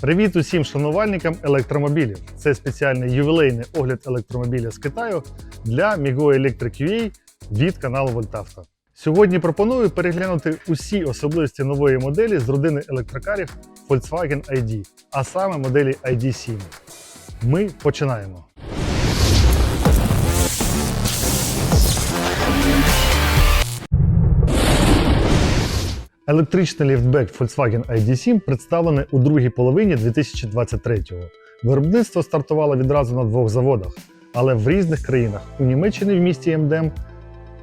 Привіт усім шанувальникам електромобілів! Це спеціальний ювілейний огляд електромобіля з Китаю для Migo Electric UA від каналу Вольтавто. Сьогодні пропоную переглянути усі особливості нової моделі з родини електрокарів Volkswagen ID, а саме моделі ID7. Ми починаємо. Електричний ліфтбек Volkswagen ID7 представлений у другій половині 2023-го. Виробництво стартувало відразу на двох заводах, але в різних країнах у Німеччині в місті МДМ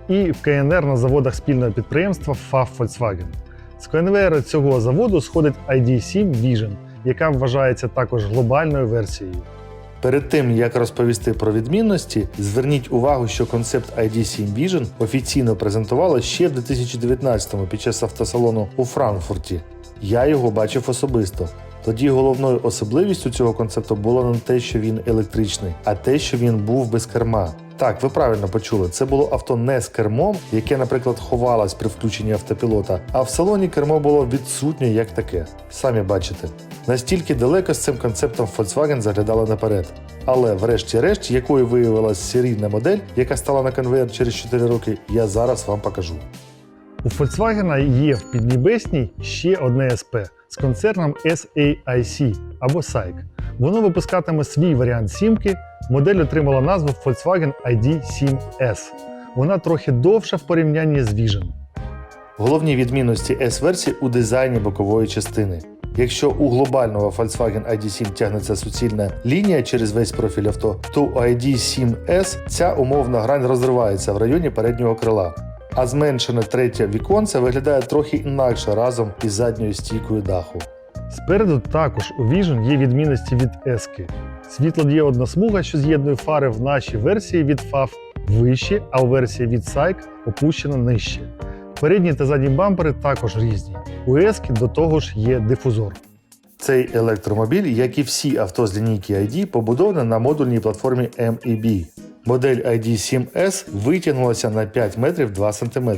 і в КНР на заводах спільного підприємства FAF Volkswagen. З конвейера цього заводу сходить ID7 Vision, яка вважається також глобальною версією. Перед тим як розповісти про відмінності, зверніть увагу, що концепт ID7 Vision офіційно презентували ще в 2019-му під час автосалону у Франкфурті. Я його бачив особисто. Тоді головною особливістю цього концепту було не те, що він електричний, а те, що він був без керма. Так, ви правильно почули, це було авто не з кермом, яке, наприклад, ховалось при включенні автопілота, а в салоні кермо було відсутнє як таке. Самі бачите. Настільки далеко з цим концептом Volkswagen заглядали наперед. Але, врешті-решт, якою виявилася серійна модель, яка стала на конвейер через 4 роки, я зараз вам покажу. У Volkswagen є в Піднебесній ще одне СП з концерном SAIC або SAIC. Воно випускатиме свій варіант сімки. Модель отримала назву Volkswagen ID7S. Вона трохи довша в порівнянні з Vision. Головні відмінності S-версії у дизайні бокової частини. Якщо у глобального Volkswagen ID7 тягнеться суцільна лінія через весь профіль авто, то у ID7S ця умовна грань розривається в районі переднього крила. А зменшене третє віконце виглядає трохи інакше разом із задньою стійкою даху. Спереду також у Vision є відмінності від S. Світлодіодна смуга, що з'єднує фари в нашій версії від FAV вище, а у версії від SAIC опущена нижче. Передні та задні бампери також різні. У S до того ж є дифузор. Цей електромобіль, як і всі авто з лінійки ID, побудований на модульній платформі MEB. Модель ID7S витягнулася на 5 метрів 2 см.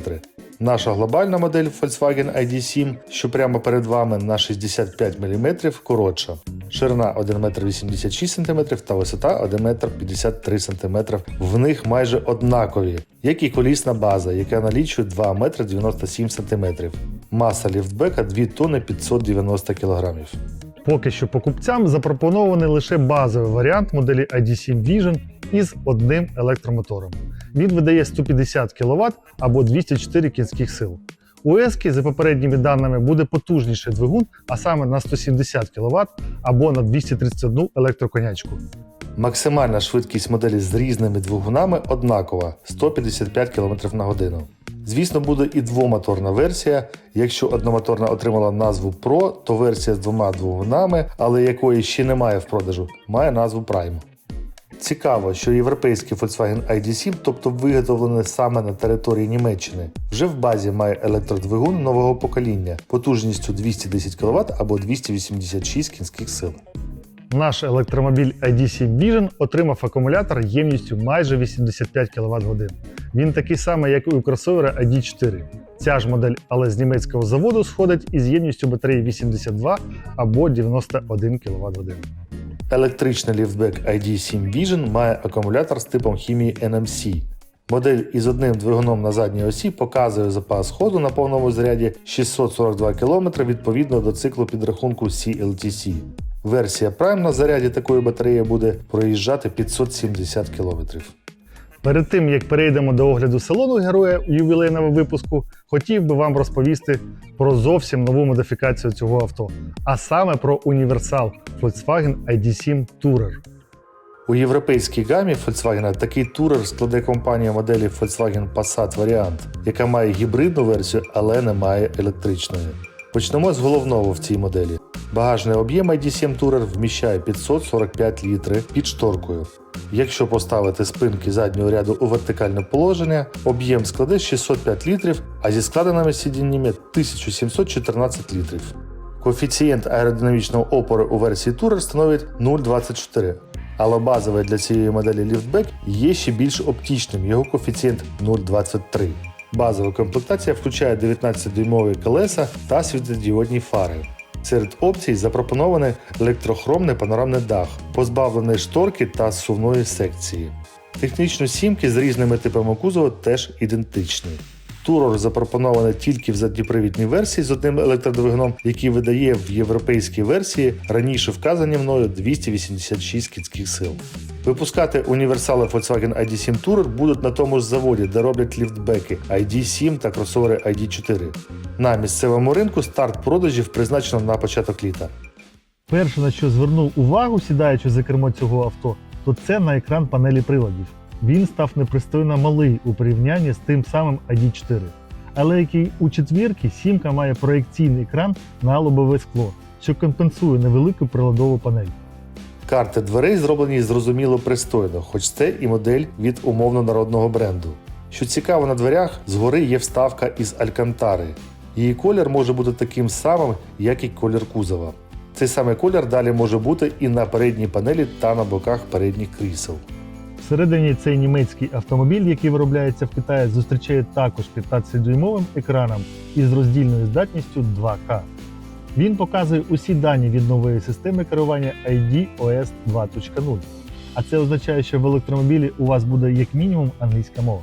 Наша глобальна модель Volkswagen ID7, що прямо перед вами на 65 мм коротша. Ширина 1,86 м та висота 1,53 см. В них майже однакові, як і колісна база, яка налічує 2,97 см. Маса ліфтбека 2 тонни 590 кг. Поки що покупцям запропонований лише базовий варіант моделі ID7 Vision із одним електромотором. Він видає 150 кВт або 204 кінських сил. У Ески, за попередніми даними, буде потужніший двигун, а саме на 170 кВт або на 231 електроконячку. Максимальна швидкість моделі з різними двигунами однакова 155 км на годину. Звісно, буде і двомоторна версія. Якщо одномоторна отримала назву Pro, то версія з двома двигунами, але якої ще немає в продажу, має назву Prime. Цікаво, що європейський Volkswagen ID7, тобто виготовлений саме на території Німеччини, вже в базі має електродвигун нового покоління потужністю 210 кВт або 286 кінських сил. Наш електромобіль ID7 Vision отримав акумулятор ємністю майже 85 кВт годин. Він такий самий, як і у кросовера ID4. Ця ж модель, але з німецького заводу сходить із ємністю батареї 82 або 91 кВт годин. Електричний ліфтбек ID7 Vision має акумулятор з типом хімії NMC. Модель із одним двигуном на задній осі показує запас ходу на повному заряді 642 км відповідно до циклу підрахунку CLTC. Версія Prime на заряді такої батареї буде проїжджати 570 км. Перед тим як перейдемо до огляду салону героя у ювілейному випуску, хотів би вам розповісти про зовсім нову модифікацію цього авто, а саме про універсал Volkswagen ID7 Tourer. У європейській гамі Volkswagen такий турер складе компанія моделі Volkswagen Passat Variant, яка має гібридну версію, але не має електричної. Почнемо з головного в цій моделі. Багажний об'єм ID7 Tourer вміщає 545 літри під шторкою. Якщо поставити спинки заднього ряду у вертикальне положення, об'єм складе 605 літрів, а зі складеними сидіннями 1714 літрів. Коефіцієнт аеродинамічного опору у версії Tourer становить 0,24. Але базовий для цієї моделі ліфтбек є ще більш оптічним, його коефіцієнт 0,23. Базова комплектація включає 19-дюймові колеса та світлодіодні фари. Серед опцій запропоноване електрохромне панорамне дах, позбавлений шторки та зсувної секції. Технічно сімки з різними типами кузова теж ідентичні. Турор запропонований тільки в задніпривідній версії з одним електродвигуном, який видає в європейській версії раніше вказані мною 286 кінських сил. Випускати універсали Volkswagen ID7 Tourer будуть на тому ж заводі, де роблять ліфтбеки ID7 та кросовери ID4. На місцевому ринку старт продажів призначено на початок літа. Перше, на що звернув увагу, сідаючи за кермо цього авто, то це на екран панелі приладів. Він став непристойно малий у порівнянні з тим самим ID4. Але який у четвірки сімка має проекційний екран на лобове скло, що компенсує невелику приладову панель. Карти дверей зроблені зрозуміло пристойно, хоч це і модель від умовно народного бренду. Що цікаво, на дверях згори є вставка із алькантари. Її колір може бути таким самим, як і колір кузова. Цей самий колір далі може бути і на передній панелі та на боках передніх крісел. Всередині цей німецький автомобіль, який виробляється в Китаї, зустрічає також 15-дюймовим екраном із роздільною здатністю 2К. Він показує усі дані від нової системи керування ID OS 2.0. А це означає, що в електромобілі у вас буде як мінімум англійська мова.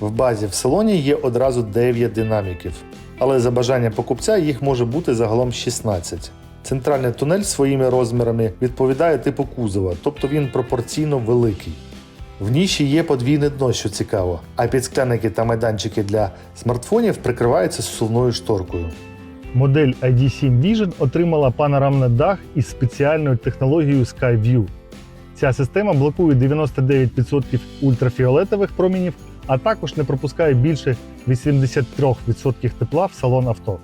В базі в салоні є одразу 9 динаміків, але за бажанням покупця їх може бути загалом 16. Центральний тунель своїми розмірами відповідає типу кузова, тобто він пропорційно великий. В ніші є подвійне дно, що цікаво, а підсклянники та майданчики для смартфонів прикриваються сувною шторкою. Модель ID7 Vision отримала панорамний дах із спеціальною технологією SkyView. Ця система блокує 99% ультрафіолетових промінів, а також не пропускає більше 83% тепла в салон авто.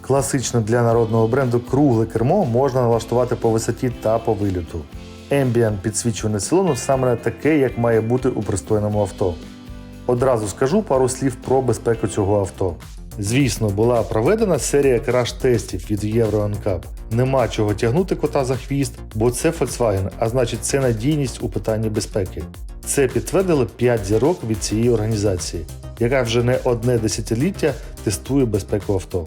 Класично для народного бренду кругле кермо можна налаштувати по висоті та по виліту. Ambient підсвічування салону саме таке, як має бути у пристойному авто. Одразу скажу пару слів про безпеку цього авто. Звісно, була проведена серія краш-тестів від Euro NCAP. Нема чого тягнути кота за хвіст, бо це Volkswagen, а значить це надійність у питанні безпеки. Це підтвердили 5 зірок від цієї організації, яка вже не одне десятиліття тестує безпеку авто.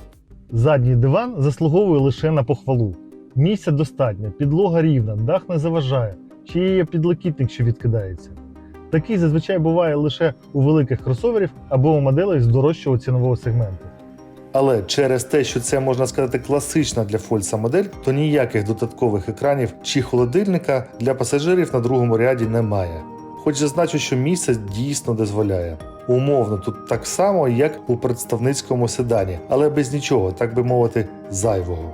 Задній диван заслуговує лише на похвалу. Місця достатньо, підлога рівна, дах не заважає, ще є підлокітник, що відкидається. Такий зазвичай буває лише у великих кросоверів або у моделей з дорожчого цінового сегменту. Але через те, що це можна сказати класична для Фольца модель, то ніяких додаткових екранів чи холодильника для пасажирів на другому ряді немає. Хоч зазначу, що місце дійсно дозволяє. Умовно тут так само, як у представницькому седані, але без нічого, так би мовити, зайвого.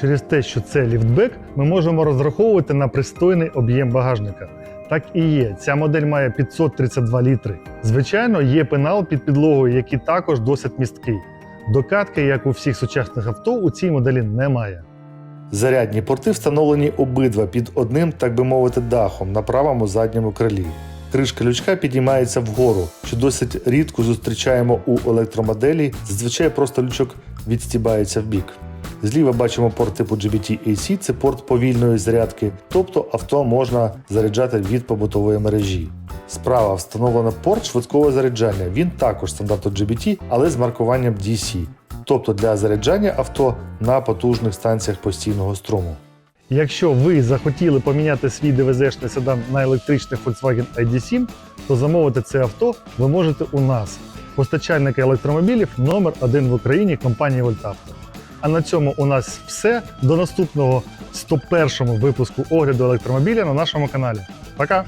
Через те, що це ліфтбек, ми можемо розраховувати на пристойний об'єм багажника. Так і є. Ця модель має 532 літри. Звичайно, є пенал під підлогою, який також досить місткий. Докатки, як у всіх сучасних авто, у цій моделі немає. Зарядні порти встановлені обидва під одним, так би мовити, дахом на правому задньому крилі. Кришка лючка піднімається вгору, що досить рідко зустрічаємо у електромоделі. Зазвичай просто лючок відстібається вбік. Зліва бачимо порт типу GBT-AC, це порт повільної зарядки, тобто авто можна заряджати від побутової мережі. Справа встановлено порт швидкого заряджання. Він також стандарту GBT, але з маркуванням DC, тобто для заряджання авто на потужних станціях постійного струму. Якщо ви захотіли поміняти свій ДВЗ-шний седан на електричний Volkswagen ID7, то замовити це авто ви можете у нас, постачальника електромобілів номер 1 в Україні компанії Вольтавто. А на цьому у нас все. До наступного 101 випуску огляду електромобіля на нашому каналі. Пока!